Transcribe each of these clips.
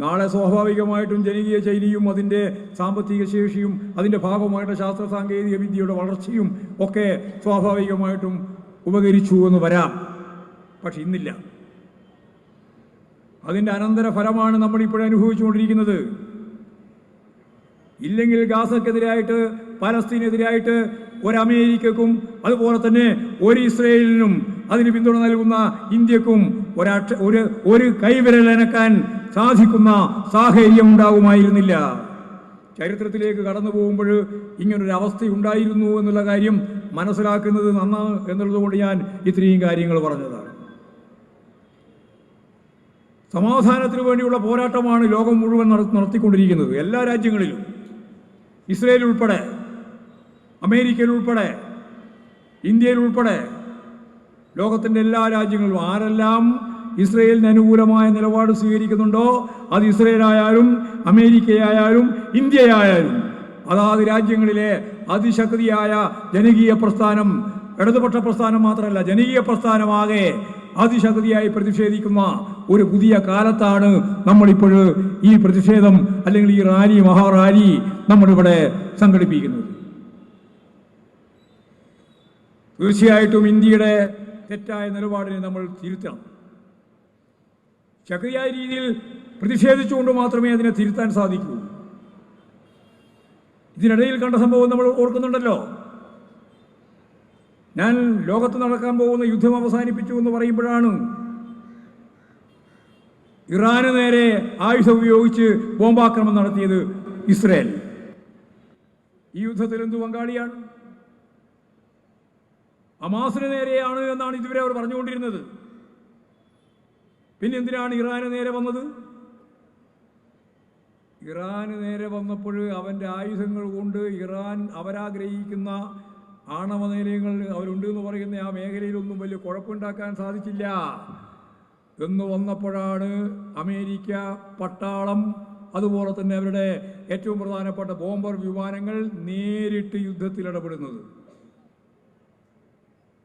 നാളെ സ്വാഭാവികമായിട്ടും ജനകീയ ശൈലിയും അതിന്റെ സാമ്പത്തിക ശേഷിയും അതിന്റെ ഭാഗമായിട്ട് ശാസ്ത്ര സാങ്കേതിക വിദ്യയുടെ വളർച്ചയും ഒക്കെ സ്വാഭാവികമായിട്ടും ഉപകരിച്ചു എന്ന് വരാം. പക്ഷെ ഇന്നില്ല. അതിന്റെ അനന്തര ഫലമാണ് നമ്മൾ ഇപ്പോഴും അനുഭവിച്ചുകൊണ്ടിരിക്കുന്നത്. ഇല്ലെങ്കിൽ ഗാസക്കെതിരായിട്ട് പലസ്തീനെതിരായിട്ട് ഒരു അമേരിക്കക്കും അതുപോലെ തന്നെ ഒരു ഇസ്രയേലിനും അതിന് പിന്തുണ നൽകുന്ന ഇന്ത്യക്കും ഒരു ഒരു കൈവിരലനക്കാൻ സാധിക്കുന്ന സാഹചര്യം ഉണ്ടാകുമായിരുന്നില്ല ചരിത്രത്തിലേക്ക് കടന്നു പോകുമ്പോൾ ഇങ്ങനൊരു അവസ്ഥ ഉണ്ടായിരുന്നു എന്നുള്ള കാര്യം മനസ്സിലാക്കുന്നത് നന്നാ എന്നുള്ളതുകൊണ്ട് ഞാൻ ഇത്രയും കാര്യങ്ങൾ പറഞ്ഞതാണ്. സമാധാനത്തിന് വേണ്ടിയുള്ള പോരാട്ടമാണ് ലോകം മുഴുവൻ നടത്തിക്കൊണ്ടിരിക്കുന്നത്. എല്ലാ രാജ്യങ്ങളിലും. ഇസ്രയേൽ ഉൾപ്പെടെ അമേരിക്കയിൽ ഉൾപ്പെടെ ഇന്ത്യയിൽ ഉൾപ്പെടെ ലോകത്തിന്റെ എല്ലാ രാജ്യങ്ങളിലും ആരെല്ലാം ഇസ്രയേലിന് അനുകൂലമായ നിലപാട് സ്വീകരിക്കുന്നുണ്ടോ? അത് ഇസ്രയേലായാലും അമേരിക്കയായാലും ഇന്ത്യയായാലും. അതാത് രാജ്യങ്ങളിലെ അതിശക്തിയായ ജനകീയ പ്രസ്ഥാനം ഇടതുപക്ഷ പ്രസ്ഥാനം മാത്രമല്ല ജനകീയ പ്രസ്ഥാനമാകെ അതിശക്തിയായി പ്രതിഷേധിക്കുന്ന ഒരു പുതിയ കാലത്താണ് നമ്മളിപ്പോൾ ഈ പ്രതിഷേധം അല്ലെങ്കിൽ ഈ റാലി മഹാറാലി നമ്മളിവിടെ സംഘടിപ്പിക്കുന്നത്. തീർച്ചയായിട്ടും ഇന്ത്യയുടെ തെറ്റായ നിലപാടിനെ നമ്മൾ തിരുത്തണം. ശക്തിയായ രീതിയിൽ പ്രതിഷേധിച്ചുകൊണ്ട് മാത്രമേ അതിനെ തിരുത്താൻ സാധിക്കൂ. ഇതിനിടയിൽ കണ്ട സംഭവം നമ്മൾ ഓർക്കുന്നുണ്ടല്ലോ. ഞാൻ ലോകത്ത് നടക്കാൻ പോകുന്ന യുദ്ധം അവസാനിപ്പിച്ചു എന്ന് പറയുമ്പോഴാണ് ഇറാന് നേരെ ആയുധം ഉപയോഗിച്ച് ബോംബാക്രമണം നടത്തിയത് ഇസ്രയേൽ. ഈ യുദ്ധത്തിൽ എന്തു പങ്കാളിയാണ്? അമാസിന് നേരെയാണ് എന്നാണ് ഇതുവരെ അവർ പറഞ്ഞുകൊണ്ടിരുന്നത്. പിന്നെ എന്തിനാണ് ഇറാന് നേരെ വന്നത്? ഇറാന് നേരെ വന്നപ്പോൾ അവന്റെ ആയുധങ്ങൾ കൊണ്ട് ഇറാൻ അവരാഗ്രഹിക്കുന്ന ആണവ നിലയങ്ങൾ അവരുണ്ട് എന്ന് പറയുന്ന ആ മേഖലയിലൊന്നും വലിയ കുഴപ്പമുണ്ടാക്കാൻ സാധിച്ചില്ല. എന്ന് വന്നപ്പോഴാണ് അമേരിക്ക പട്ടാളം അതുപോലെ തന്നെ അവരുടെ ഏറ്റവും പ്രധാനപ്പെട്ട ബോംബർ വിമാനങ്ങൾ നേരിട്ട് യുദ്ധത്തിൽ ഇടപെടുന്നത്.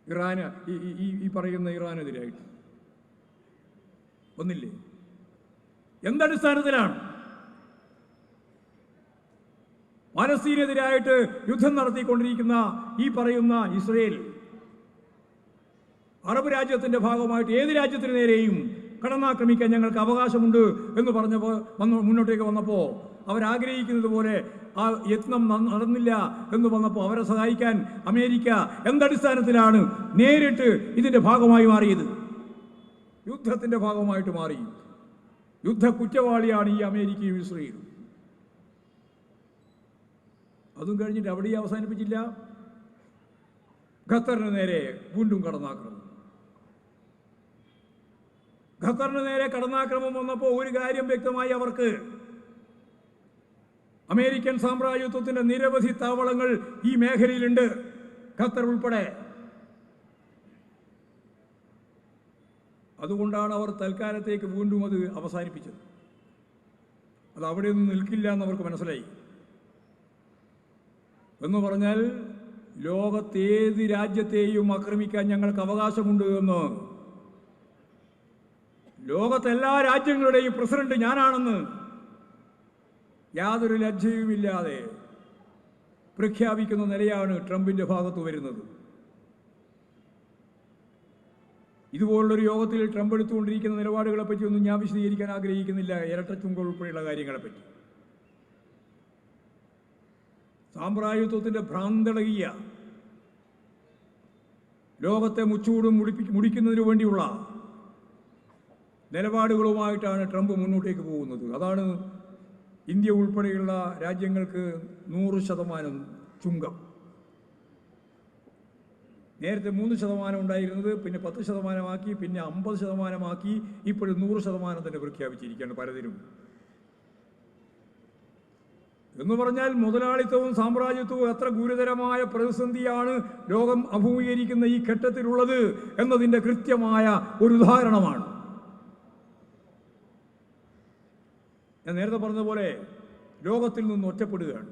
ഇറാന് ഈ- ഈ- പറയുന്ന ഇറാനെതിരായിട്ട്. ഒന്നില്ലേ? എന്തടിസ്ഥാനത്തിലാണ്? പലസ്തീനെതിരായിട്ട് യുദ്ധം നടത്തിക്കൊണ്ടിരിക്കുന്ന ഈ പറയുന്ന ഇസ്രയേൽ അറബ് രാജ്യത്തിന്റെ ഭാഗമായിട്ട് ഏത് രാജ്യത്തിന് നേരെയും കടന്നാക്രമിക്കാൻ ഞങ്ങൾക്ക് അവകാശമുണ്ട് എന്ന് പറഞ്ഞപ്പോൾ മുന്നോട്ടേക്ക് വന്നപ്പോൾ അവരാഗ്രഹിക്കുന്നത് പോലെ ആ യത്നം നടന്നില്ല എന്ന് വന്നപ്പോൾ അവരെ സഹായിക്കാൻ അമേരിക്ക എന്തടിസ്ഥാനത്തിലാണ് നേരിട്ട് ഇതിന്റെ ഭാഗമായി മാറിയത്? യുദ്ധത്തിന്റെ ഭാഗമായിട്ട് മാറി. യുദ്ധ കുറ്റവാളിയാണ് ഈ അമേരിക്കയും ഇസ്രയേലും. അതും കഴിഞ്ഞിട്ട് അവിടെ അവസാനിപ്പിച്ചില്ല. ഖത്തറിന് നേരെ വീണ്ടും കടന്നാക്രമം. ഖത്തറിന് നേരെ കടന്നാക്രമം വന്നപ്പോൾ ഒരു കാര്യം വ്യക്തമായി അവർക്ക്. അമേരിക്കൻ സാമ്രാജ്യത്വത്തിന്റെ നിരവധി താവളങ്ങൾ ഈ മേഖലയിലുണ്ട്. ഖത്തർ ഉൾപ്പെടെ അതുകൊണ്ടാണ് അവർ തൽക്കാലത്തേക്ക് വീണ്ടും അത് അവസാനിപ്പിച്ചത്. അത് അവിടെ ഒന്നും നിൽക്കില്ല എന്ന് അവർക്ക് മനസ്സിലായി. എന്ന് പറഞ്ഞാൽ ലോകത്തേത് രാജ്യത്തെയും ആക്രമിക്കാൻ ഞങ്ങൾക്ക് അവകാശമുണ്ട് എന്ന്. ലോകത്തെ എല്ലാ രാജ്യങ്ങളുടെയും പ്രസിഡന്റ് ഞാനാണെന്ന് യാതൊരു ലജ്ജയുമില്ലാതെ പ്രഖ്യാപിക്കുന്ന നിലയാണ് ട്രംപിന്റെ ഭാഗത്ത് വരുന്നത്. ഇതുപോലുള്ളൊരു യോഗത്തിൽ ട്രംപ് എടുത്തുകൊണ്ടിരിക്കുന്ന നിലപാടുകളെ പറ്റിയൊന്നും ഞാൻ വിശദീകരിക്കാൻ ആഗ്രഹിക്കുന്നില്ല. ഇരട്ട ചുങ്ക ഉൾപ്പെടെയുള്ള കാര്യങ്ങളെപ്പറ്റി. സാമ്രാജ്യത്വത്തിന്റെ ഭ്രാന്തളകിയ ലോകത്തെ മുച്ചൂടും മുടിപ്പി മുടിക്കുന്നതിനു വേണ്ടിയുള്ള നിലപാടുകളുമായിട്ടാണ് ട്രംപ് മുന്നോട്ടേക്ക് പോകുന്നത്. അതാണ് ഇന്ത്യ ഉൾപ്പെടെയുള്ള രാജ്യങ്ങൾക്ക് നൂറ് ശതമാനം ചുങ്കം. നേരത്തെ മൂന്ന് ശതമാനം ഉണ്ടായിരുന്നത് പിന്നെ പത്ത് ശതമാനമാക്കി പിന്നെ അമ്പത് ശതമാനമാക്കി ഇപ്പോഴും നൂറ് ശതമാനം തന്നെ പ്രഖ്യാപിച്ചിരിക്കുകയാണ് പലതിനും. എന്ന് പറഞ്ഞാൽ മുതലാളിത്തവും സാമ്രാജ്യത്വവും എത്ര ഗുരുതരമായ പ്രതിസന്ധിയാണ് ലോകം അഭിമുഖീകരിക്കുന്ന ഈ ഘട്ടത്തിലുള്ളത് എന്നതിന്റെ കൃത്യമായ ഒരു ഉദാഹരണമാണ്. ഞാൻ നേരത്തെ പറഞ്ഞതുപോലെ ലോകത്തിൽ നിന്ന് ഒറ്റപ്പെടുകയാണ്.